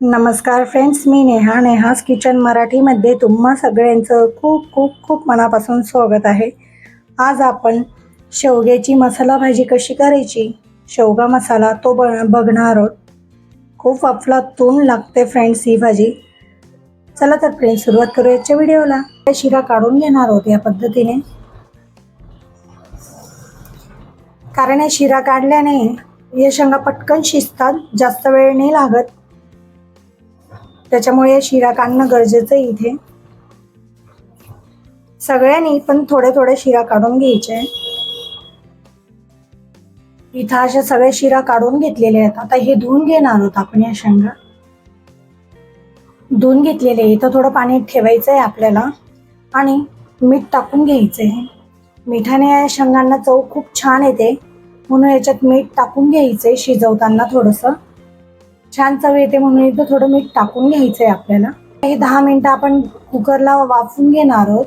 नमस्कार फ्रेंड्स मी नेहा. नेहास किचन मराठीमध्ये तुम्हा सगळ्यांचं खूप खूप खूप मनापासून स्वागत आहे. आज आपण शेवग्याची मसाला भाजी कशी करायची? शेवगा मसाला तो ब बघणार आहोत. खूप अफलातून लागते फ्रेंड्स ही भाजी. चला तर फ्रेंड्स सुरुवात करू याच्या व्हिडिओला. शिरा काढून घेणार आहोत या पद्धतीने. कारण या शिरा काढल्याने या शेंगा पटकन शिजतात जास्त वेळ नाही लागत. त्याच्यामुळे शिरा काढणं गरजेचं आहे इथे. सगळ्यांनी पण थोडे थोडे शिरा काढून घ्यायचे. इथं अशा सगळ्या शिरा काढून घेतलेले आहेत. आता हे धुवून घेणार आहोत आपण या शेंगा. धुवून घेतलेले इथं थोडं पाणी ठेवायचं आहे आपल्याला. आणि मीठ टाकून घ्यायचं आहे मिठाने या शेंगांना चव खूप छान येते. म्हणून याच्यात मीठ टाकून घ्यायचंय शिजवताना थोडंसं. छान चव येते म्हणून इथं थोडं मीठ टाकून घ्यायचं आहे आपल्याला. हे दहा मिनिटं आपण कुकरला वाफून घेणार आहोत.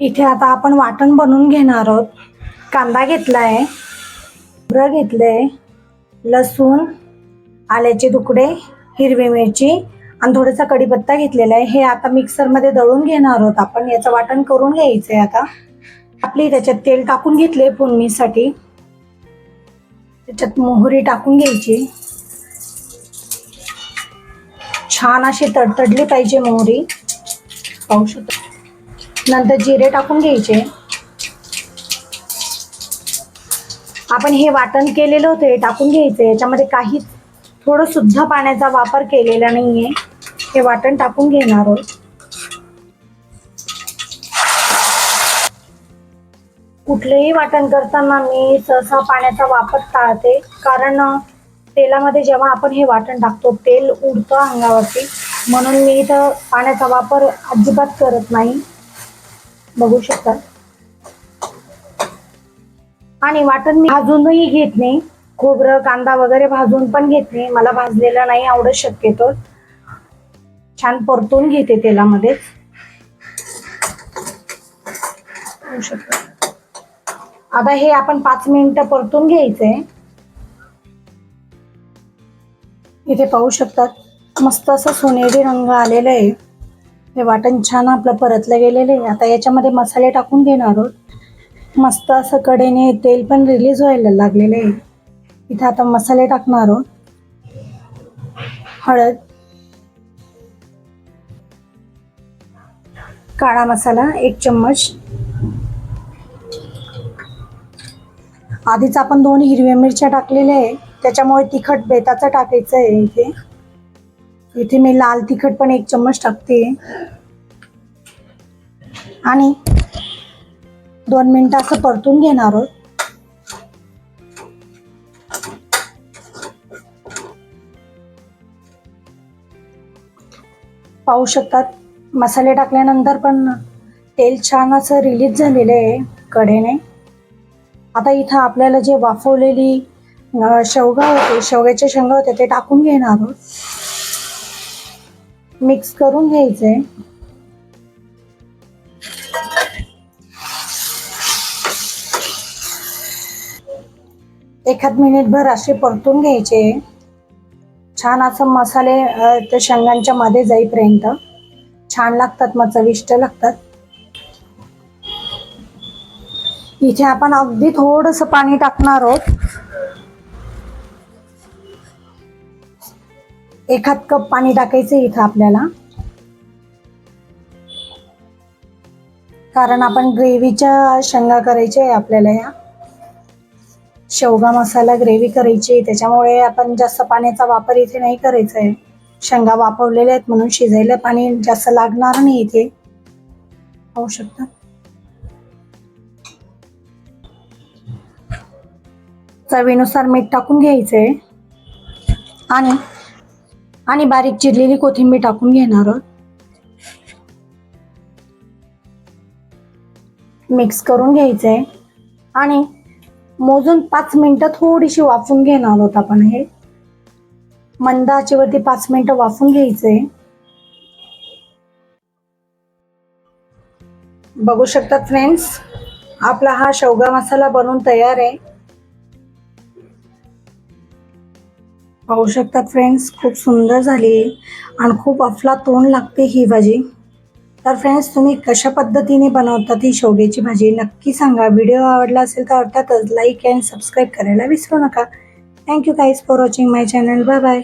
इथे आता आपण वाटण बनवून घेणार आहोत. कांदा घेतलाय खोबरं घेतलंय लसूण आल्याचे तुकडे हिरवी मिरची आणि थोडासा कढीपत्ता घेतलेला आहे. हे आता मिक्सरमध्ये दळून घेणार आहोत आपण. याचं वाटण करून घ्यायचं आहे आता. आपली त्याच्यात तेल टाकून घेतले फोडणीसाठी. त्याच्यात मोहरी टाकून घ्यायची. छान अशी तडतडली पाहिजे मोहरी. पाहू शकतो. नंतर जिरे टाकून घ्यायचे. आपण हे वाटण केलेलं होतं हे टाकून घ्यायचं. याच्यामध्ये काही थोडं सुद्धा पाण्याचा वापर केलेला नाहीये. हे वाटण टाकून घेणार आहोत. कुठलेही वाटण करताना मी सहसा पाण्याचा वापर टाळते. कारण तेलामध्ये जेव्हा आपण हे वाटण टाकतो तेल उडतं अंगावरती. म्हणून मी इथं पाण्याचा वापर अजिबात करत नाही. बघू शकता. आणि वाटण मी भाजूनही घेत नाही. खोबरं कांदा वगैरे भाजून पण घेत नाही. मला भाजलेलं नाही आवडत शक्यतो. छान परतून घेते तेलामध्ये बघू शकता. आता हे आपण पाच मिनिटं परतून घ्यायचंय इथे पाहू शकतात मस्त असं सोनेरी रंग आलेला आहे. हे वाटण छान आपलं परतलं गेलेलं आहे. आता याच्यामध्ये मसाले टाकून घेणार आहोत. मस्त असं कडेने तेल पण रिलीज व्हायला लागलेलं आहे. इथे आता मसाले टाकणार आहोत. हळद. काळा मसाला एक चम्मच. आधीच आपण दोन हिरव्या मिरच्या टाकलेल्या आहे. त्याच्यामुळे तिखट बेताचं टाकायचं आहे इथे. इथे मी लाल तिखट पण एक चम्मच टाकते. आणि दोन मिनिटं असं परतून घेणार आहोत. पाहू शकतात मसाले टाकल्यानंतर पण तेल छान असं रिलीज झालेलं आहे कढेने आता इथं आपल्याला जे वाफवलेली शेवगा होते शेवग्याचे शेंगा होते ते टाकून घेणार आहोत. मिक्स करून घ्यायचे. एखाद मिनिटभर असे परतून घ्यायचे. छान असं मसाले त्या शेंगांच्या मध्ये जाईपर्यंत. छान लागतात मग चविष्ट लागतात. इथे आपण अगदी थोडस पाणी टाकणार आहोत. एखाद कप पाणी टाकायचं इथं आपल्याला. कारण आपण ग्रेव्हीच्या शेंगा करायच्या आहे आपल्याला या. शेवगा मसाला ग्रेव्ही करायची आहे, त्याच्यामुळे आपण जास्त पाण्याचा वापर इथे नाही करायचा आहे. शेंगा वापरलेल्या आहेत म्हणून शिजायला पाणी जास्त लागणार नाही इथे. पाहू शकता? चवीनुसार मीठ टाकून घ्यायचंय. आणि आणि बारीक चिरलेली कोथिंबीर टाकून घेणार आहोत. मिक्स करून घ्यायचंय. आणि मोजून पाच मिनिटं थोडीशी वाफून घेणार आहोत आपण हे. मंद आचेवरती पाच मिनिटं वाफून घ्यायचंय. बघू शकतात फ्रेंड्स आपला हा शेवगा मसाला बनवून तयार आहे. पाहू शकतात फ्रेंड्स खूप सुंदर झाली आणि खूप अफला तोंड लागते ही भाजी. तर फ्रेंड्स तुम्ही कशा पद्धतीने बनवतात ही शेवग्याची भाजी? नक्की सांगा. व्हिडिओ आवडला असेल तर अर्थातच लाईक अँड सबस्क्राईब करायला विसरू नका. Thank you guys for watching my channel bye bye